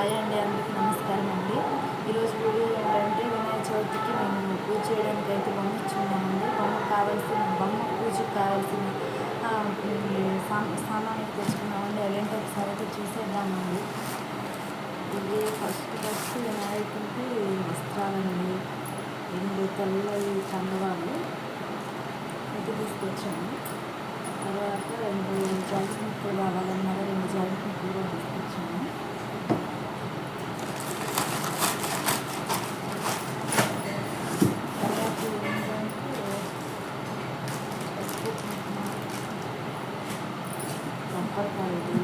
Hi అండి అందరికీ నమస్కారం అండి. ఈరోజు వీడియో ఏంటంటే వినాయక చవితికి మేము పూజ చేయడానికి అయితే బొమ్మ ఇచ్చున్నామండి. బొమ్మ కావాల్సిన బొమ్మ పూజకి కావాల్సిన ఆ, ఈ తెచ్చుకున్నామండి. అదేంటో ఒకసారి అయితే చూసేద్దామండి. ఇది ఫస్ట్ ఫస్ట్ వినాయకుడికి Okay.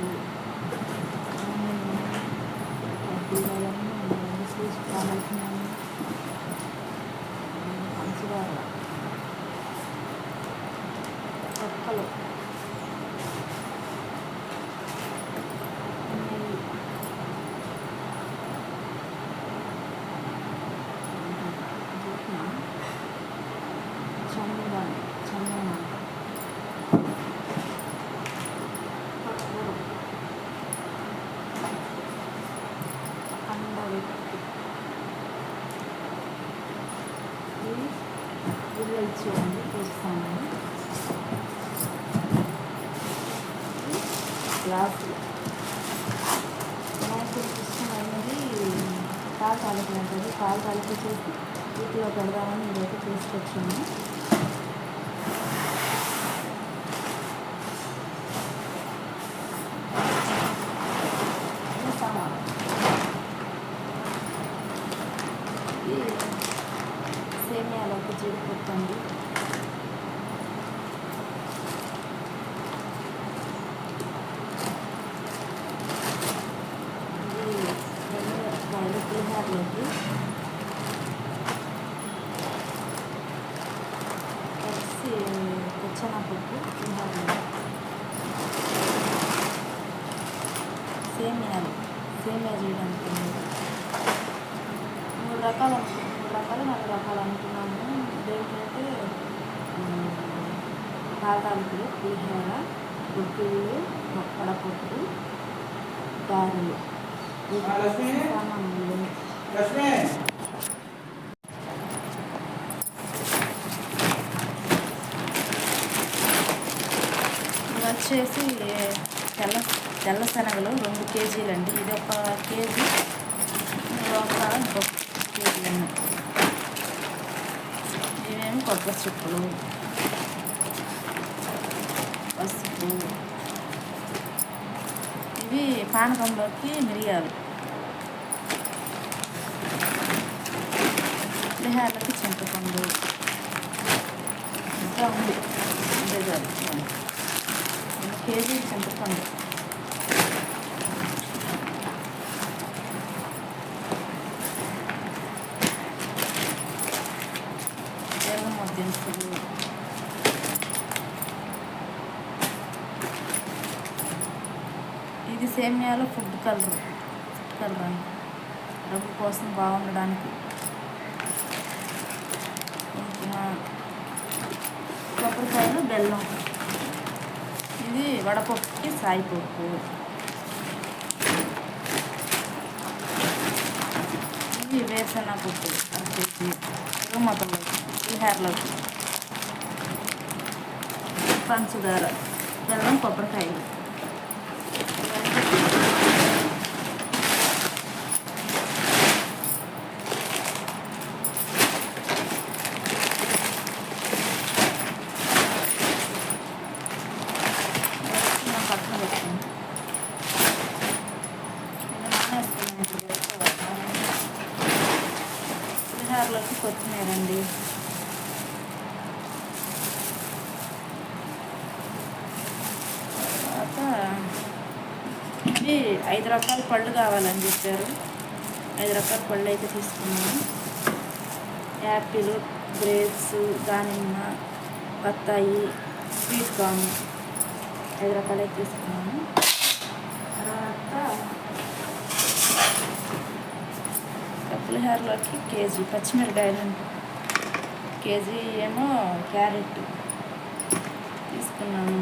ఇల్లు ఇచ్చేయండి చూస్తాను గ్లాసు వినాయకుడికి ఇష్టమైనది పాలు తాలిక ఉంటుంది. పాలు తాలిక చేసి వీటిలో పెడదామని ఇదైతే తీసుకొచ్చాము ఇది సామాను ఇది సేమియాలోకి జీడిపప్పు ఇది రెండు పులిహారలోకి వచ్చి పచ్చనపప్పు పులిహారలో సేమియాలు సేమియా చేయడానికి మూడు రకాలు మూడు రకాలు నాలుగు రకాలు అనుకున్నాము. ఇదేంటంటే పాతాలకులు పులిహోర గుడ్డులు గారెలు? సామాన్లు లక్ష్మి. ఇవి వచ్చేసి తెల్ల శనగలు రెండు కేజీలు అండి ఇది ఒక కేజీ ఒక కేజీ ఇవేమి కొబ్బరి చిప్పలు పసుపు. ఇవి పానకంలోకి మిరియాలు. బిహార్లకి చింతపండు. ఇంకా ఉంది. ఒక కేజీ చింతపండు బెల్లం మధ్యంతులు ఇది సేమియాలో ఫుడ్ కలర్ ఫుడ్ కలర్ అండి. రంగు కోసం బాగుండడానికి. ఇంకా కొబ్బరికాయలు బెల్లం. ఇది వడపప్పుకి సాయిపప్పు ఇది వేరుశెనగ పప్పు వచ్చేసి మొత్తంలోకి బీహార్లోకి పంచదార బెల్లం కొబ్బరికాయలు వేసుకున్నాం పక్కన పెట్టుకున్నాం పులిహారలోకి కొత్తిమీర అండి తర్వాత వచ్చి ఐదు రకాల పళ్ళు కావాలని చెప్పారు. ఐదు రకాల పళ్ళు అయితే తీసుకున్నాము యాపిల్ గ్రేప్స్ దానిమ్మ బత్తాయి స్వీట్ కార్న్ ఐదు రకాలు అయితే తీసుకున్నాము తర్వాత పులిహోరలోకి కేజీ పచ్చిమిరకాయలు కేజీ ఏమో క్యారెట్ తీసుకున్నాము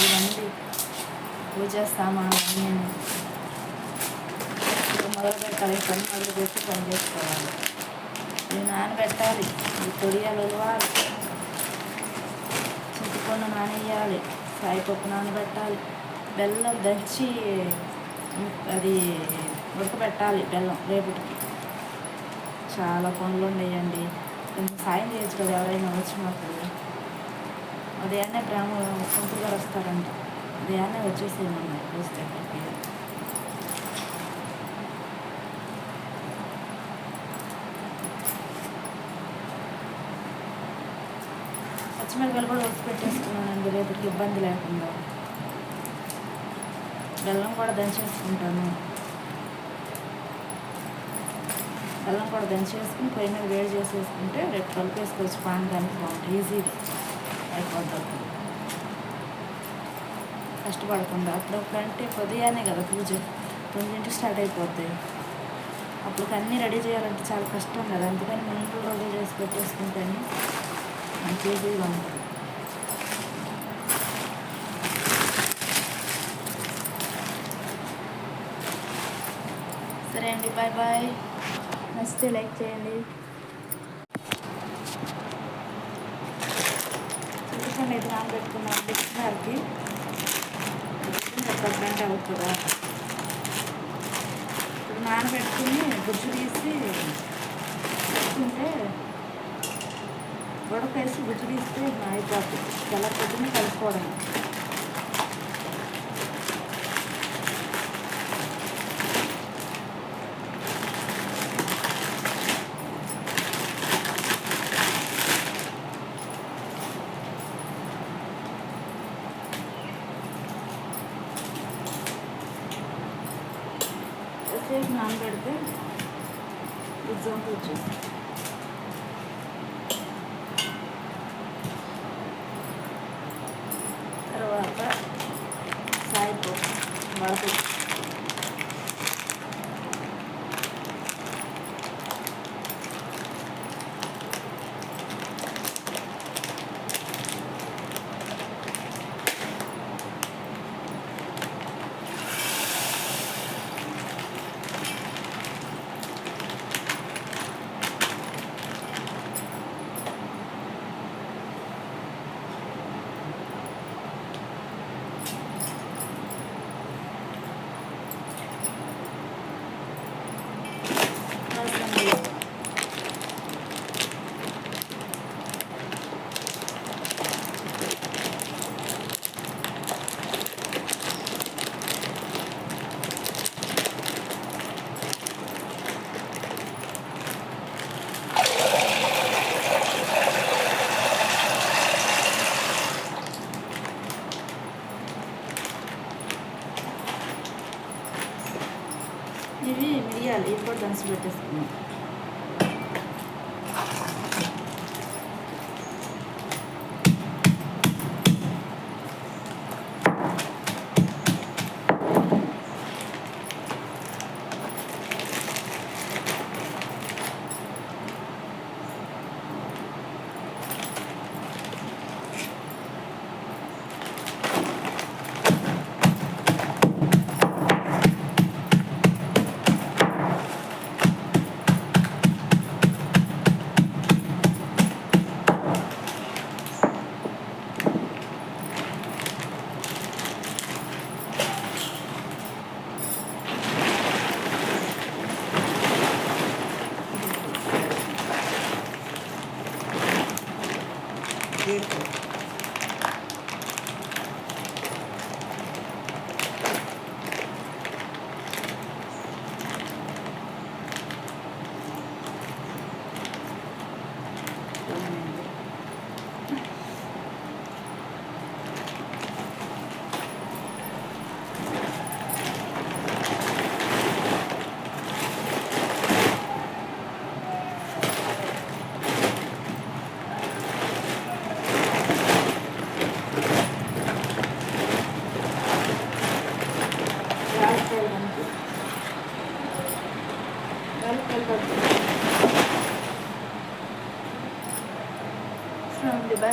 ఇవన్నీ పూజ సామాన్లు అన్నీ మొదలు పెట్టాలి పని మొదలు పెట్టి పని చేసుకోవాలి ఇది నానబెట్టాలి ఇది పొడియాలు ఉలవాలి చింతపండు నానేయాలి సాయిపప్పు నానబెట్టాలి బెల్లం దంచి అది ఉడకబెట్టాలి బెల్లం రేపటికి. చాలా పనులు ఉన్నాయండి. కొంచెం సాయం చేయొచ్చు కదా ఎవరైనా వచ్చినప్పుడు ఉదయాన్నే బ్రాహ్మ సొంతలు గారు వస్తారంట. ఉదయాన్నే వచ్చేసేయమన్నారు వస్తే దగ్గరికి పచ్చిమిరపకాయలు కూడా వచ్చి పెట్టేసుకున్నానండి. రేపటికి ఇబ్బంది లేకుండా. బెల్లం కూడా దంచేసుకుంటాను. బెల్లం కూడా దంచేసుకుని పొయ్యి మీద వేడి చేసేసుకుంటే రేపు కలిపేసుకోవచ్చు పానకానికి బాగుంటుంది ఈజీగా అయిపోతుంది కష్టపడకుండా అప్పుడప్పుడు అంటే ఉదయాన్నే కదా పూజ తొమ్మిదింటికి స్టార్ట్ అయిపోతాయి అప్పుడు అన్నీ రెడీ చేయాలంటే చాలా కష్టం కదా అందుకని ముందు రోజు చేసి పెట్టేసుకుంటేనే మనకి ఈజీగా ఉంటుంది. సరే అండి బాయ్ బాయ్. నచ్చితే లైక్ చేయండి. చింతపండు అయితే నానబెట్టుకున్నాం డిక్షనరీకి ఒక గంట అవుతుందా ఇప్పుడు నానబెట్టుకుని గుజ్జు తీసి పెట్టుకుంటే ఉడకేసి గుజ్జు తీస్తే అయిపోతుంది చాలా పొద్దున్నే కలుపుకోవడం నానబెడితే గుజ్జు అంతా వచ్చేసి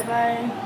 చూస్తున్నామండి బాయ్ బాయ్